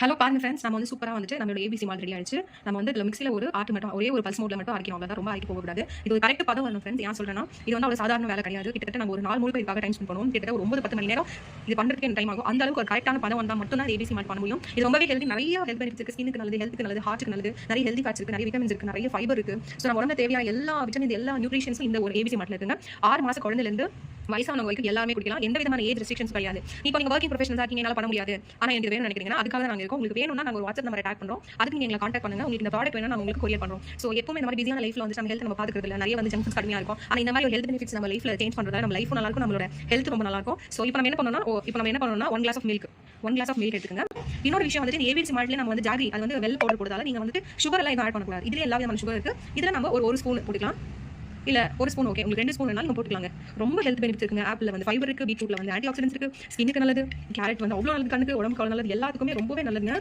Hello பாருங்க friends நம்ம வந்து சூப்பராக வந்துட்டு நம்மளோட ஏபிசி மால் ரெடி ஆயிடுச்சு. நம்ம வந்து இதில் மிக்ஸில் ஒரு ஆட்டு மட்டும் ஒரே ஒரு பல்ஸ் மோட்ல மட்டும் அரைக்கணும். அவ்வளோ ரொம்ப அரைக்க போகக்கூடாது. இது ஒரு கரெக்ட் பதம் வரணும் ஃப்ரெண்ட்ஸ் ஏன் சொல்கிறேன்னா இது வந்து அவ்வளோ சாதாரண வேலை கிடையாது. கிட்டத்தட்ட நம்ம ஒரு நாள் முழுக்க இதுக்காக டைம் ஸ்பெண்ட் பண்ணுவோம். கிட்டத்தட்ட ஒரு ஒன்பது பத்து மணி நேரம் இது பண்ணுறதுக்கு டைம் ஆகும். அந்த அளவுக்கு ஒரு கரெக்டான பதம் வந்தால் மட்டும் தான் ஏபிசி மால் பண்ண முடியும். இது ரொம்பவே ஹெல்தி நிறைய ஹெல்த் பெனிஃபிட்ஸ் இருக்கு. ஸ்கினுக்கு நல்லது ஹெல்த்துக்கு நல்லது ஹார்ட்டுக்கு நல்லது. நிறைய ஹெல்தி ஃபேட்ஸ் இருக்கு நிறைய விட்டமின்ஸ் இருக்கு நிறைய ஃபைபர் இருக்கு. ஸோ நம்ம உடம்புல தேவையான எல்லா விட்டமின் எல்லா நியூட்ரிஷன்ஸும் இந்த ஒரு ஏபிசி மாட்டில் இருக்குங்க. ஆறு மாசம் குழந்தைலேருந்து வயசானவங்க வரைக்கும் எல்லாமே குடிக்கலாம். எந்த விதமான ஏஜ் ரெஸ்ட்ரிக்ஷன்ஸ் கிடையாது. இப்போ நீங்கள் ஒர்க்கிங் ப்ரொஃபஷனல் இருக்கீங்க என்னால பண்ண முடியாது. ஆனா எனக்கு வேணும் வேணும்னு நினைக்கிறீங்கன்னா அதுக்காக தான் நாங்க இருக்கோம். உங்களுக்கு வேணும்னா நாங்கள் ஒரு வாட்ஸ்அப் நம்பர் அட்டாக் பண்றோம். அதுக்கு நீங்க எங்களை காண்டாக்ட் பண்ணுங்க. உங்களுக்கு இந்த ப்ராடக்ட் வேணும் உங்களுக்கு கொரியர் பண்றோம். ஸோ எப்பவுமே இந்த மாதிரி பிஸியான லைஃப்ல வந்து நம்ம ஹெல்த் நம்ம பார்த்துக்கிறது இல்லை நிறைய வந்து ஜங்க்ஸ் கம்மியாக கம்மியா இருக்கும். ஆனால் இந்த மாதிரி ஹெல்த் பெனிஃபிட்ஸ் நம்ம லைஃப்ல சேஞ்ச் பண்ணுறது நம்ம லைஃப் நல்லா இருக்கும். நம்மளோட ஹெல்த் ரொம்ப நல்லா இருக்கும். ஸோ இப்போ நம்ம என்ன பண்ணோம்னா இப்போ நம்ம என்ன பண்ணணும்னா one glass of milk one glass of milk எடுத்துக்கங்க. இன்னொரு விஷயம் வந்துட்டு ஏபிசி மாடலே நம்ம வந்து ஜாகரி அது வந்து வெல் பவுடர் போடுறதால நீங்க வந்துட்டு சுகர் எல்லாம் ஆட் பண்ணக்கூடாது. இதுல எல்லா விதமான சுகர் இருக்கு. இதுல நம்ம ஒரு ஒரு ஸ்பூன் போட்டுக்கலாம். இல்ல ஒரு ஸ்பூன் ஓகே உங்களுக்கு ரெண்டு ஸ்பூன் வேணாலும் நீங்க போட்டுக்கலாங்க. ரொம்ப ஹெல்த் பெனிஃபிட் இருக்குங்க. ஆப்பிள் வந்து ஃபைபர் இருக்கு பீட்ரூட்ல வந்து ஆன்டி ஆக்சிடென்ட்ஸ் இருக்கு ஸ்கின்னுக்கு நல்லது. கேரட் வந்து அவ்வளோ நல்லது கண்ணுக்கு உடம்புக்கு நல்லது. எல்லாத்துக்குமே ரொம்பவே நல்லதுங்க.